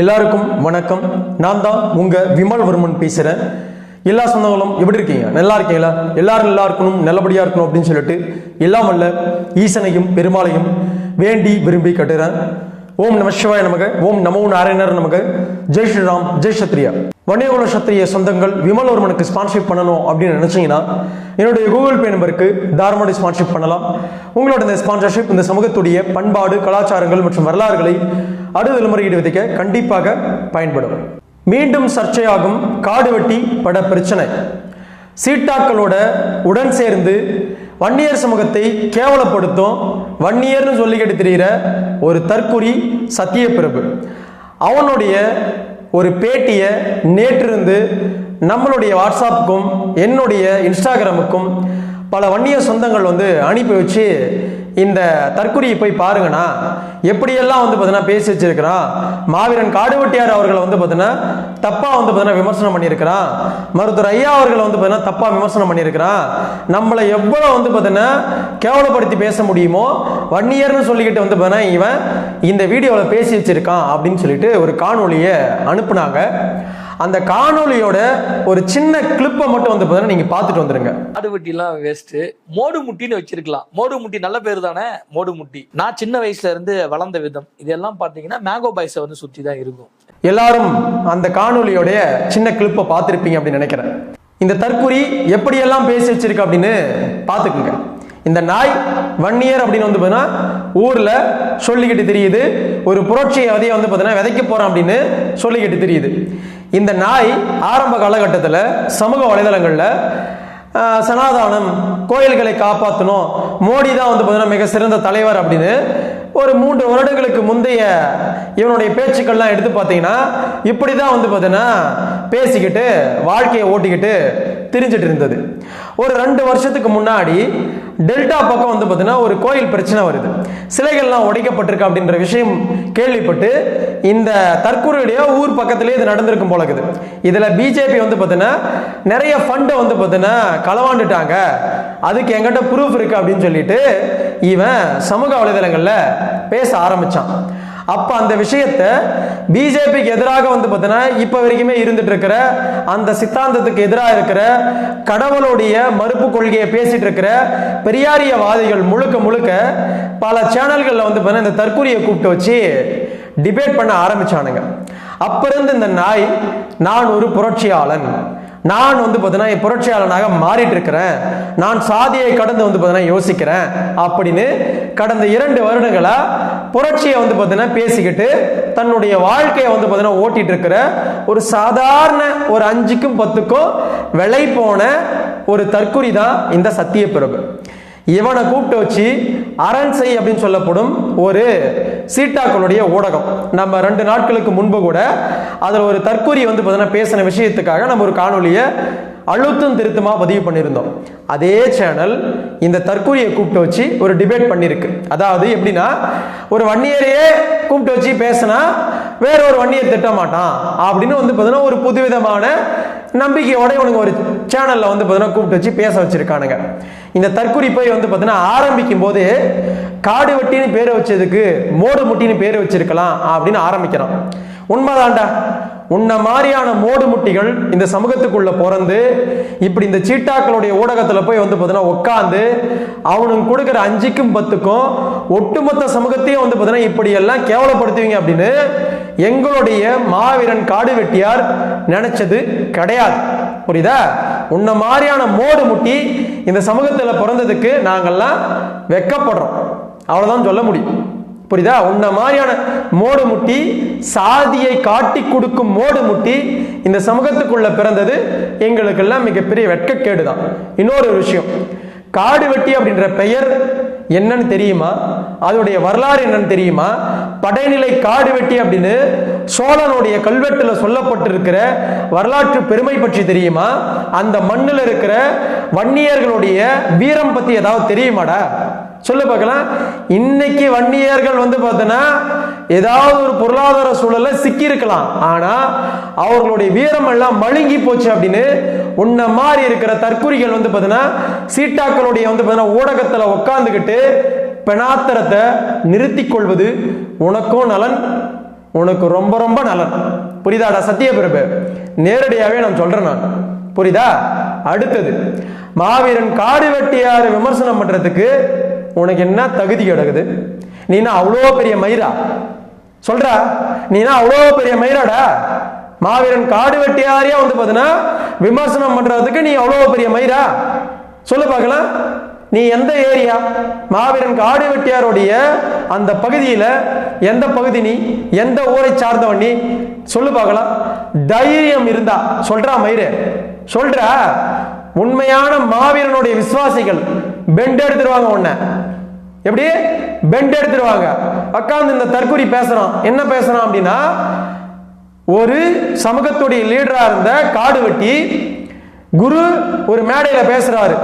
எல்லாருக்கும் வணக்கம். நான் தான் உங்க விமல் வர்மன் பேசுறேன். எல்லா சொந்தங்களும் எப்படி இருக்கீங்க? நல்லா இருக்கீங்களா? எல்லாரும் நல்லா இருக்கணும் நல்லபடியா இருக்கணும் அப்படின்னு சொல்லிட்டு எல்லாம் அல்ல ஈசனையும் பெருமாளையும் வேண்டி விரும்பி கட்டுறேன். ஓம் நம சிவாய நமக ஓம் நமோ நாராயணர் நமக. ஜெய் ஸ்ரீராம் ஜெய் சத்ரியா. வணியகுல சத்திரிய சொந்தங்கள் விமல்வர்மனுக்கு ஸ்பான்ஷிப் பண்ணணும் அப்படின்னு நினைச்சீங்கன்னா என்னுடைய கூகுள் பே நம்பருக்கு தாராளமாக ஸ்பான்ஷிப் பண்ணலாம். உங்களோட இந்த ஸ்பான்சர்ஷிப் இந்த சமூகத்துடைய பண்பாடு கலாச்சாரங்கள் மற்றும் வரலாறுகளை அடுத்த முறையீடு விதைக்க கண்டிப்பாக பயன்படும். மீண்டும் சர்ச்சையாகும் காடு வெட்டி பட பிரச்சனை. சீட்டாக்களோட உடன் சேர்ந்து வன்னியர் சமூகத்தை கேவலப்படுத்தும் வன்னியர்னு சொல்லிக்கிட்டு தெரிகிற ஒரு தற்குறி சத்தியப்பிரபு. அவனுடைய ஒரு பேட்டியை நேற்றிருந்து நம்மளுடைய வாட்ஸ்அப்புக்கும் என்னுடைய இன்ஸ்டாகிராமுக்கும் பல வன்னிய சொந்தங்கள் வந்து அனுப்பி வச்சு இந்த தற்குறியை போய் பாருங்கண்ணா எப்படியெல்லாம் வந்து பார்த்தீங்கன்னா பேசி வச்சிருக்கிறான் மாவீரன் காடுவெட்டியார் அவர்களை வந்து பார்த்தீங்கன்னா தப்பாக வந்து பார்த்தீங்கன்னா விமர்சனம் பண்ணியிருக்கிறான் மருத்துவர் ஐயா அவர்களை வந்து பார்த்தீங்கன்னா தப்பாக விமர்சனம் பண்ணியிருக்கிறான் நம்மளை எவ்வளோ வந்து பார்த்தீங்கன்னா கேவலப்படுத்தி பேச முடியுமோ வன்னியர்னு சொல்லிக்கிட்டு வந்து பார்த்தீங்கன்னா இவன் இந்த வீடியோவில் பேசி வச்சிருக்கான் அப்படின்னு சொல்லிட்டு ஒரு காணொலியை அனுப்புனாங்க. அந்த காணொலியோட ஒரு சின்ன கிளிப்பை மட்டும் வந்து பார்த்தீங்கன்னா நீங்கள் பார்த்துட்டு வந்துருங்க. ஆடு வெட்டிலாம் வேஸ்ட் மோடு முட்டின்னு வச்சிருக்கலாம். மோடு முட்டி நல்ல பேர் தானே? மோடு முட்டி. நான் சின்ன வயசுல இருந்து வளர்ந்த விதம். இதெல்லாம் பாத்தீங்கன்னா மேங்கோ பாய்ஸை வந்து சுத்தி தான் இருக்கும். எல்லாரும் அந்த காணொலியோடைய சின்ன கிளிப்பை பார்த்துருப்பீங்க அப்படின்னு நினைக்கிறேன். இந்த தற்குறி எப்படியெல்லாம் பேசி வச்சிருக்கு அப்படின்னு பார்த்துக்குங்க. இந்த நாய் வன்னியர் அப்படின்னு வந்து பார்த்தீங்கன்னா ஊரில் சொல்லிக்கிட்டு தெரியுது. ஒரு புரட்சியை அதையே வந்து பார்த்தீங்கன்னா விதைக்க போகிறான் அப்படின்னு சொல்லிக்கிட்டு தெரியுது. இந்த நாய் ஆரம்ப காலகட்டத்தில் சமூக வலைதளங்களில் சனாதானம் கோயில்களை காப்பாற்றணும் மோடி தான் வந்து பார்த்தீங்கன்னா மிக சிறந்த தலைவர் அப்படின்னு ஒரு மூன்று வருடங்களுக்கு முந்தைய இவனுடைய பேச்சுக்கள்லாம் எடுத்து பார்த்தீங்கன்னா இப்படி தான் வந்து பார்த்தீங்கன்னா பேசிக்கிட்டு வாழ்க்கையை ஓட்டிக்கிட்டு திரிஞ்சிட்டு இருந்தது. ஒரு ரெண்டு வருஷத்துக்கு முன்னாடி டெல்டா பக்கம் வந்து பார்த்தீங்கன்னா ஒரு கோயில் பிரச்சனை வருது. சிலைகள்லாம் உடைக்கப்பட்டிருக்கு அப்படின்ற விஷயம் கேள்விப்பட்டு இந்த தற்கொலையுடைய ஊர் பக்கத்திலே இது நடந்திருக்கும் போல இருக்குது. இதில் பிஜேபி வந்து பார்த்தீங்கன்னா நிறைய ஃபண்டை வந்து பார்த்தீங்கன்னா களவாண்டுட்டாங்க. அதுக்கு எங்கிட்ட ப்ரூஃப் இருக்குது அப்படின்னு சொல்லிட்டு இவன் சமூக வலைதளங்களில் பேச ஆரம்பிச்சான். அப்ப அந்த விஷயத்த பிஜேபிக்கு எதிராக வந்து பார்த்தீங்கன்னா இப்ப வரைக்குமே இருந்துட்டு இருக்கிற அந்த சித்தாந்தத்துக்கு எதிராக இருக்கிற கடவுளுடைய மறுப்பு கொள்கையை பேசிட்டு இருக்கிற பெரியாரியவாதிகள் முழுக்க முழுக்க பல சேனல்கள்ல வந்து பார்த்தீங்கன்னா இந்த தற்கொலையை கூப்பிட்டு வச்சு டிபேட் பண்ண ஆரம்பிச்சானுங்க. அப்ப இருந்து இந்த நாய் நான் ஒரு புரட்சியாளன். நான் வந்து பார்த்தீங்கன்னா புரட்சியாளனாக மாறிட்டு இருக்கிறேன். நான் சாதியை கடந்து வந்து பார்த்தீங்கன்னா யோசிக்கிறேன். அப்படின்னு கடந்த இரண்டு வருடங்களாக புரட்சியை வந்து பார்த்தீங்கன்னா பேசிக்கிட்டு தன்னுடைய வாழ்க்கையை வந்து பார்த்தீங்கன்னா ஓட்டிட்டு இருக்கிற ஒரு சாதாரண ஒரு அஞ்சுக்கும் பத்துக்கும் விலை போன ஒரு தற்குறி தான் இந்த சத்தியப்பிரபு இவனை கூப்பிட்டு வச்சு அரண்சை அப்படின்னு சொல்லப்படும் ஒரு சீட்டாக்களுடைய ஊடகம். நம்ம ரெண்டு நாட்களுக்கு முன்பு கூட அதில் ஒரு தற்கூரி வந்து பார்த்தீங்கன்னா பேசின விஷயத்துக்காக நம்ம ஒரு காணொலியை அழுத்தம் திருத்தமா பதிவு பண்ணியிருந்தோம். அதே சேனல் இந்த தற்கூரியை கூப்பிட்டு வச்சு ஒரு டிபேட் பண்ணியிருக்கு. அதாவது எப்படின்னா ஒரு வன்னியரையே கூப்பிட்டு வச்சு பேசினா வேற ஒரு வன்னியர் திட்ட மாட்டான் அப்படின்னு வந்து பார்த்தீங்கன்னா ஒரு புதுவிதமான நம்பிக்கையோட இவனுங்க ஒரு சேனலில் வந்து பார்த்தீங்கன்னா கூப்பிட்டு வச்சு பேச வச்சிருக்கானுங்க. இந்த தற்குறிப்பை வந்து பார்த்தீங்கன்னா ஆரம்பிக்கும் போது காடு வெட்டின்னு பேரை வச்சதுக்கு மோடு முட்டின்னு பேரை வச்சிருக்கலாம் அப்படின்னு ஆரம்பிக்கிறான். உண்மைதான்டா. உன்ன மாதிரியான மோடு முட்டிகள் இந்த சமூகத்துக்குள்ள பிறந்து இப்படி இந்த சீட்டாக்களுடைய ஊடகத்துல போய் வந்து பார்த்தீங்கன்னா உட்காந்து அவனுக்கு கொடுக்குற அஞ்சுக்கும் பத்துக்கும் ஒட்டுமொத்த சமூகத்தையும் வந்து பார்த்தீங்கன்னா இப்படி எல்லாம் கேவலப்படுத்துவீங்க அப்படின்னு எங்களுடைய மாவீரன் காடு வெட்டியார் நினைச்சது கிடையாது. புரியுதா? உன்ன மாதிரியான மோடு முட்டி இந்த சமூகத்துல பிறந்ததுக்கு நாங்கள்லாம் வெக்கப்படுறோம். அவ்வளவுதான் சொல்ல முடியும். புரியுதா? உன்ன மாதிரியான மோடு முட்டி சாதியை காட்டி கொடுக்கும் மோடு முட்டி இந்த சமூகத்துக்குள்ள பிறந்தது எங்களுக்கெல்லாம் மிகப்பெரிய வெட்கக்கேடு தான் இன்னொரு விஷயம் காடு வெட்டி அப்படின்ற பெயர் என்னன்னு தெரியுமா? அதோடைய வரலாறு என்னன்னு தெரியுமா? படைநிலை காடு வெட்டி அப்படின்னு சோழனுடைய கல்வெட்டுல சொல்லப்பட்டிருக்கிற வரலாற்று பெருமை பற்றி தெரியுமா? அந்த மண்ணில் இருக்கிற வன்னியர்களுடைய வீரம் பத்தி ஏதாவது தெரியுமாடா? சொல்லு பார்க்கலாம். இன்னைக்கு வன்னியர்கள் வந்து பார்த்தோன்னா ஏதாவது ஒரு பொருளாதார சூழல்ல சிக்கியிருக்கலாம். ஆனால் ஆனா அவர்களுடைய வீரம் எல்லாம் மழுங்கி போச்சு அப்படின்னு உன்ன மாதிரி இருக்கிற தற்குறிகள் வந்து பார்த்தீங்கன்னா சீட்டாக்களுடைய வந்து பார்த்தீங்கன்னா ஊடகத்துல உட்காந்துக்கிட்டு பெணாத்திரத்தை நிறுத்தி கொள்வது உனக்கும் நலன் உனக்கு ரொம்ப ரொம்ப நலன். புரியுதாடா சத்தியபிரபு நேரடியாகவே நான் சொல்றேன் நான். புரியுதா அடுத்தது மாவீரன் காடு வெட்டியார் விமர்சனம் பண்றதுக்கு உனக்கு என்ன தகுதி கிடக்குது? நீனா அவ்வளோ பெரிய மயிரா? சொல்றா நீனா அவ்வளோ பெரிய மயிராடா? மாவீரன் காடு வெட்டியாரியா வந்து பார்த்தீங்கன்னா விமர்சனம் பண்றதுக்கு நீ அவ்வளோ பெரிய மயிரா? சொல்லு பார்க்கலாம். நீ எந்த ஏரியா? மாவீரன் காடு வெட்டியாருடைய அந்த பகுதியில் எந்த பகுதி நீ? எந்த ஊரை சார்ந்தவன் நீ? சொல்லு பார்க்கலாம். தைரியம் இருந்தா சொல்றா மயிறு சொல்ற உண்மையான மாவீரனுடைய விசுவாசிகள் பெண்ட் எடுத்துருவாங்க உன்னை. எப்படி? பெண்ட் எடுத்துருவாங்க. உட்காந்து இந்த தற்கொலை பேசுறான். என்ன பேசுறான் அப்படின்னா ஒரு சமூகத்துடைய லீடரா இருந்த காடு வெட்டி குரு ஒரு மேடையில பேசுறாரு.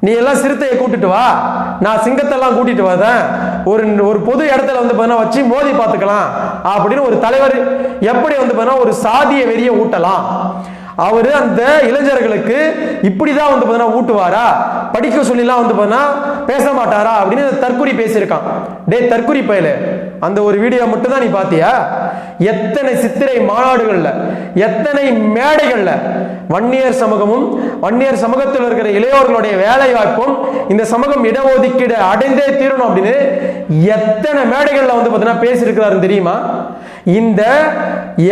நீ எல்லாம் சிறுத்தையை கூட்டிட்டு வா. நான் சிங்கத்தெல்லாம் கூட்டிட்டு வரேன். ஒரு ஒரு பொது இடத்துல வந்து பார்த்தீங்கன்னா வச்சு மோதி பார்த்துக்கலாம். அப்படின்னு ஒரு தலைவர் எப்படி வந்து பார்த்தீங்கன்னா ஒரு சாதிய வெறிய ஊட்டலாம். அவர் அந்த இளைஞர்களுக்கு இப்படிதான் வந்து பார்த்தீங்கன்னா ஊட்டுவாரா? படிக்க சொல்லிலாம் வந்து பார்த்தீங்கன்னா பேச மாட்டாரா? அப்படின்னு தற்குறி பேசியிருக்கான். டேய் தற்குறி பயலு. அந்த ஒரு வீடியோ மட்டும் தான் நீ பாத்தியா? எத்தனை சித்திரை மாநாடுகள்ல எத்தனை மேடைகள்ல வன்னியர் சமூகமும் வன்னியர் சமூகத்தில் இருக்கிற இளையோர்களுடைய வேலை வாய்ப்பும் இந்த சமூகம் இடஒதுக்கீடு அடைந்தே தீரணும் அப்படின்னு எத்தனை மேடைகள்ல வந்து பார்த்தீங்கன்னா பேசியிருக்கிறாரு தெரியுமா? இந்த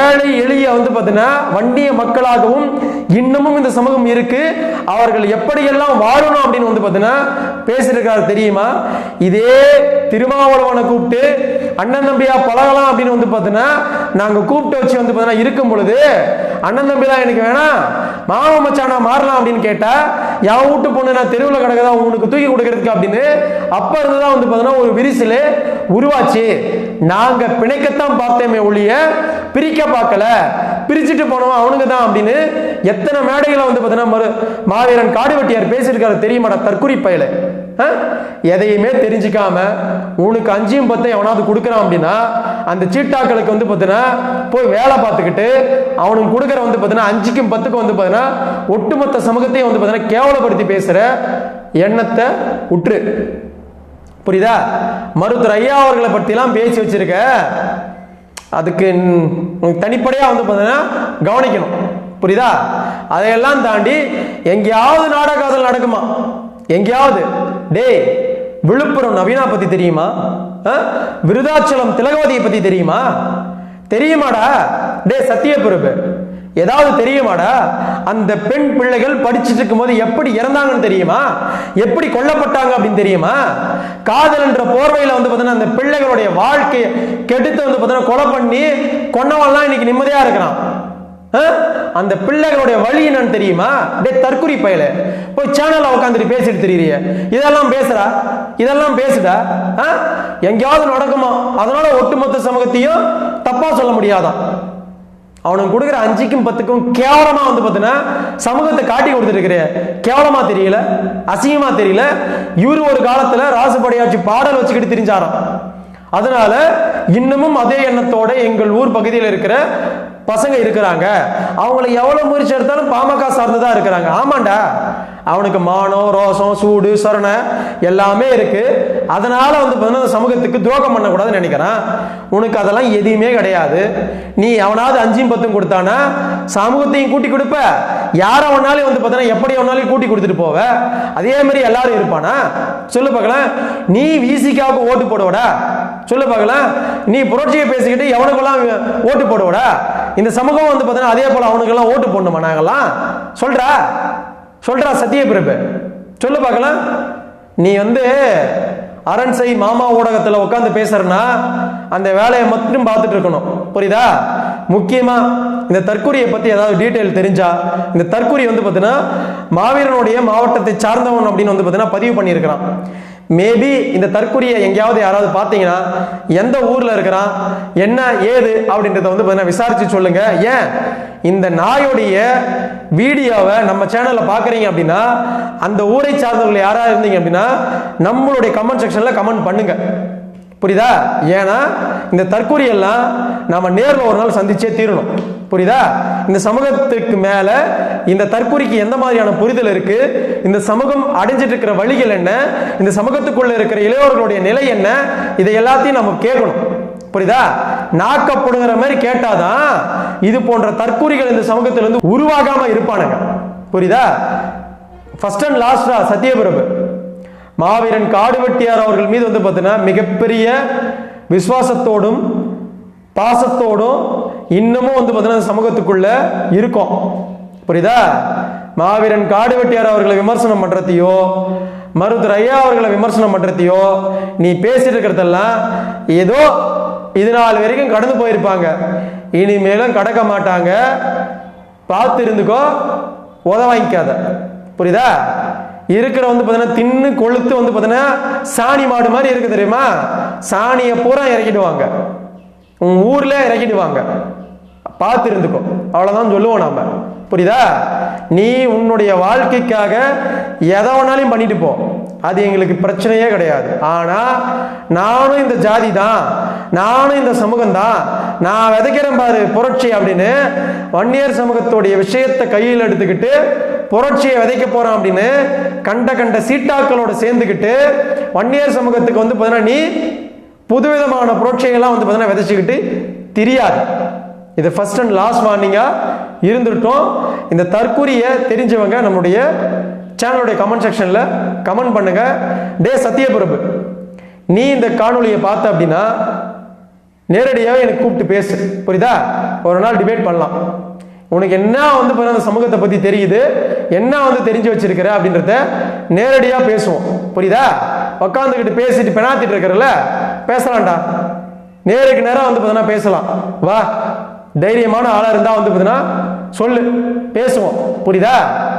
ஏழை எளிய வந்து பார்த்தீங்கன்னா வண்டிய மக்களாகவும் இன்னமும் இந்த சமூகம் இருக்கு. அவர்கள் எப்படியெல்லாம் வாழணும் அப்படின்னு வந்து பார்த்தீங்கன்னா பேசியிருக்காரு தெரியுமா? இதே திருமாவளவனை கூப்பிட்டு அண்ணன் தம்பியா பழகலாம் அப்படின்னு வந்து பார்த்தீங்கன்னா நாங்கள் கூப்பிட்டு வச்சு வந்து பார்த்தீங்கன்னா இருக்கும் பொழுது அண்ணன் தம்பிலாம் எனக்கு வேணாம் மாமா மச்சானா மாறலாம் அப்படின்னு கேட்டா என் வீட்டு பொண்ணு நான் தெருவில் கிடக்குதா உனக்கு தூக்கி கொடுக்கறதுக்கு அப்படின்னு அப்போ இருந்து தான் வந்து பார்த்தீங்கன்னா ஒரு விரிசல் உருவாச்சு. நாங்கள் பிணைக்கத்தான் பார்த்தேமே ஒழிய பிரிக்க பார்க்கல. பிரிச்சுட்டு போனவன் அவனுக்கு தான் அப்படின்னு எத்தனை மேடைகளை வந்து பார்த்தீங்கன்னா மாவீரன் காடுவெட்டியார் பேசியிருக்காரு தெரியுமாடா தற்குறி பயல? ஆ? எதையுமே தெரிஞ்சுக்காம உனக்கு அஞ்சும் பத்தையும் எவனாவது கொடுக்குறான் அப்படின்னா அந்த சீட்டாக்களுக்கு வந்து பார்த்தீங்கன்னா போய் வேலை பார்த்துக்கிட்டு அவனுக்கு கொடுக்குற வந்து பார்த்தீங்கன்னா அஞ்சுக்கும் பத்துக்கும் வந்து பார்த்தீங்கன்னா ஒட்டுமொத்த சமூகத்தையும் வந்து பார்த்தீங்கன்னா கேவலப்படுத்தி பேசுகிற எண்ணத்தை உற்று. புரியுதா? மருத்துவர் ஐயா அவர்களை பற்றிலாம் பேசி வச்சிருக்க அதுக்கு உனக்கு தனிப்படையாக வந்து பார்த்தீங்கன்னா கவனிக்கணும். புரியுதா? அதையெல்லாம் தாண்டி எங்கேயாவது நாடகாதல் நடக்குமா? எங்கேயாவது? டே விழுப்புரம் நவீனா பற்றி தெரியுமா? ஆ? விருதாச்சலம் திலகவதியை பற்றி தெரியுமா? தெரியுமாடா? டே சத்தியப்பிரபு. ஏதாவது தெரியுமாடா? அந்த பெண் பிள்ளைகள் படிச்சுட்டு இருக்கும்போது எப்படி இறந்தாங்கன்னு தெரியுமா? எப்படி கொல்லப்பட்டாங்க அப்படின்னு தெரியுமா? காதல் என்ற போர்வையில வந்து பார்த்தீங்கன்னா அந்த பிள்ளைகளுடைய வாழ்க்கையை கெடுத்து வந்து பார்த்தீங்கன்னா கொலை பண்ணி கொன்னவன்லாம் இன்னைக்கு நிம்மதியா இருக்கிறான். ஆ? அந்த பிள்ளைகளுடைய வழி என்னன்னு தெரியுமா? டே தற்குறி பயல. போய் சேனல்ல உட்காந்துட்டு பேசிட்டு தெரியறிய. இதெல்லாம் பேசுறா? இதெல்லாம் பேசுடா ஆ? எங்கேயாவது நடக்குமா? அதனால ஒட்டுமொத்த சமூகத்தையும் தப்பா சொல்ல முடியாதான் அவனுக்கு கொடுக்குற அஞ்சுக்கும் பத்துக்கும் கேவலமா வந்து பார்த்தீங்கன்னா சமூகத்தை காட்டி கொடுத்துருக்கிற கேவலமா தெரியல அசிங்கமா தெரியல. இவரு ஒரு காலத்துல ராசுபடையாட்சி பாடல் வச்சுக்கிட்டு திரிஞ்சாராம். அதனால இன்னமும் அதே எண்ணத்தோட எங்கள் ஊர் பகுதியில் இருக்கிற பசங்க இருக்கிறாங்க. அவங்களை எவ்வளவு முயற்சி எடுத்தாலும் பாமக சார்ந்துதான் இருக்கிறாங்க. ஆமாண்டா. அவனுக்கு மானம் ரோசம் சூடு சொரணை எல்லாமே இருக்கு. அதனால வந்து பார்த்தீங்கன்னா சமூகத்துக்கு துரோகம் பண்ணக்கூடாதுன்னு நினைக்கிறான். உனக்கு அதெல்லாம் எதுவுமே கிடையாது. நீ அவனாவது அஞ்சும் பத்தும் கொடுத்தானா சமூகத்தையும் கூட்டி கொடுப்ப. யார வேணாலும் வந்து பார்த்தீங்கன்னா எப்படி வேணாலும் கூட்டி கொடுத்துட்டு போவ. அதே மாதிரி எல்லாரும் இருப்பானா? சொல்லு பார்க்கலாம். நீ விசிகாவுக்கு ஓட்டு போடுவடா. சொல்லு பார்க்கலாம். நீ புரட்சியை பேசிக்கிட்டு எவனுக்கெல்லாம் ஓட்டு போடுவடா? இந்த சமூகம் வந்து பார்த்தீங்கன்னா அதே போல அவனுக்கெல்லாம் ஓட்டு போடணுமா நாங்கெல்லாம்? சொல்றா. சொல்றா பிறப்பு சொல்லு பார்க்கலாம். நீ வந்து அரண்சை மாமா ஊடகத்தில் உட்காந்து பேசுறனா அந்த வேலையை மட்டும் பார்த்துட்டு இருக்கணும். புரியுதா? முக்கியமா இந்த தற்கொலையை பத்தி ஏதாவது டீட்டெயில் தெரிஞ்சா இந்த தற்கொலை வந்து பார்த்தீங்கன்னா மாவீரனுடைய மாவட்டத்தை சார்ந்தவன் அப்படின்னு வந்து பார்த்தீங்கன்னா பதிவு பண்ணியிருக்கிறான். மேபி இந்த தற்கொலையை எங்கேயாவது யாராவது பார்த்தீங்கன்னா எந்த ஊரில் இருக்கிறான் என்ன ஏது அப்படின்றத வந்து பார்த்தீங்கன்னா விசாரிச்சு சொல்லுங்க. ஏன்? இந்த நாயோடைய வீடியோவை நம்ம சேனலில் பார்க்குறீங்க அப்படின்னா அந்த ஊரை சார்ந்தவர்கள் யாராக இருந்தீங்க அப்படின்னா நம்மளுடைய கமெண்ட் செக்ஷனில் கமெண்ட் பண்ணுங்க. புரியுதா? ஏன்னா இந்த தற்கூரியெல்லாம் நம்ம நேர்ல ஒரு நாள் சந்திச்சே தீரணும். புரியுதா? இந்த சமூகத்துக்கு மேல இந்த தற்கொலைக்கு எந்த மாதிரியான புரிதல் இருக்கு? இந்த சமூகம் அடைஞ்சிட்டு இருக்கிற வழிகள் என்ன? இந்த சமூகத்துக்குள்ள இருக்கிற இளையோர்களுடைய நிலை என்ன? இதை எல்லாத்தையும் நம்ம கேட்கணும். புரியுதா? நாக்கப்படுங்கிற மாதிரி கேட்டாதான் இது போன்ற தற்கூறிகள் இந்த சமூகத்திலிருந்து உருவாகாம இருப்பானுங்க. புரியுதா? ஃபர்ஸ்ட் அண்ட் லாஸ்டா சத்யபிரபு மாவீரன் காடுவெட்டியார் அவர்கள் மீது வந்து பார்த்தீங்கன்னா மிகப்பெரிய விசுவாசத்தோடும் பாசத்தோடும் இன்னமும் வந்து பார்த்தீங்கன்னா சமூகத்துக்குள்ள இருக்கும். புரியுதா? மாவீரன் காடுவெட்டியார் அவர்களை விமர்சனம் பண்றதையோ மருத்துவர் ஐயா அவர்களை விமர்சனம் பண்றதையோ நீ பேசிட்டு இருக்கிறதெல்லாம் ஏதோ இது நாள் வரைக்கும் கடந்து போயிருப்பாங்க. இனிமேலும் கடக்க மாட்டாங்க. பார்த்து இருந்துக்கோ உத வாங்கிக்காத. புரியுதா? இருக்கிற வந்து பார்த்தீங்கன்னா தின்னு கொளுத்து வந்து பார்த்தீங்கன்னா சாணி மாடு மாதிரி இருக்கு தெரியுமா? சாணியை பூரா இறக்கிடுவாங்க. உன் ஊர்ல இறக்கிடுவாங்க. பார்த்து இருந்துக்கோ அவ்வளவுதான் சொல்லுவோம் நாம. புரியுதா? நீ உன்னுடைய வாழ்க்கைக்காக எதை வேணாலும் பண்ணிட்டு போ. அது எங்களுக்கு பிரச்சனையே கிடையாது. ஆனா நானும் இந்த ஜாதி தான். நானும் இந்த சமூகம் தான். நான் விதைக்கிறேன் பாரு புரட்சி அப்படின்னு வன்னியர் சமூகத்துடைய விஷயத்தை கையில் எடுத்துக்கிட்டு புரட்சியை விதைக்க போறான் அப்படின்னு கண்ட கண்ட சீட்டாக்களோட சேர்ந்துக்கிட்டு வன்னியர் சமூகத்துக்கு வந்து பார்த்தீங்கன்னா நீ புதுவிதமான புரட்சிகள்லாம் வந்து பார்த்தீங்கன்னா விதைச்சிக்கிட்டு தெரியாது. இது ஃபர்ஸ்ட் அண்ட் லாஸ்ட் வார்னிங்காக இருந்துட்டோம். இந்த தற்கூரியை தெரிஞ்சவங்க நம்முடைய சேனலுடைய கமெண்ட் செக்ஷனில் கமெண்ட் பண்ணுங்க. டே சத்தியபிரபு நீ இந்த காணொளியை பார்த்த அப்படின்னா நேரடியாகவே எனக்கு கூப்பிட்டு பேசு. புரியுதா? ஒரு நாள் டிபேட் பண்ணலாம். உனக்கு என்ன வந்து அந்த சமூகத்தை பற்றி தெரியுது? என்ன வந்து தெரிஞ்சு வச்சிருக்கிற அப்படின்றத நேரடியாக பேசுவோம். புரியுதா? உக்காந்துக்கிட்டு பேசிட்டு பெணாத்திட்டு இருக்கிறல பேசலாம்டா. நேருக்கு நேரம் வந்து பார்த்தீங்கன்னா பேசலாம். வா தைரியமான ஆளாக இருந்தால் வந்து பார்த்தீங்கன்னா சொல்லு பேசுவோம். புரியுதா?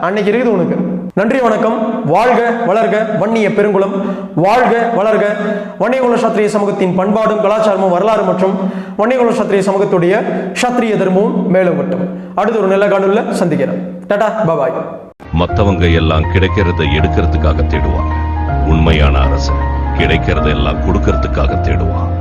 அன்னைக்கு இருக்குது உனக்கு. நன்றி வணக்கம். வாழ்க வளர்க வன்னிய பெருங்குளம். வாழ்க வளர்க. வன்னியகுல சத்திரிய சமூகத்தின் பண்பாடும் கலாச்சாரமும் வரலாறு மற்றும் வன்னியகுல சத்திரிய சமூகத்துடைய சத்திரிய தர்மமும் மேலும் மட்டும் அடுத்த ஒரு நல்ல காணொலியில் சந்திக்கிறேன். டாடா பாபாய். மத்தவங்க எல்லாம் கிடைக்கிறத எடுக்கிறதுக்காக தேடுவாங்க. உண்மையான அரசு கிடைக்கிறதெல்லாம் கொடுக்கறதுக்காக தேடுவான்.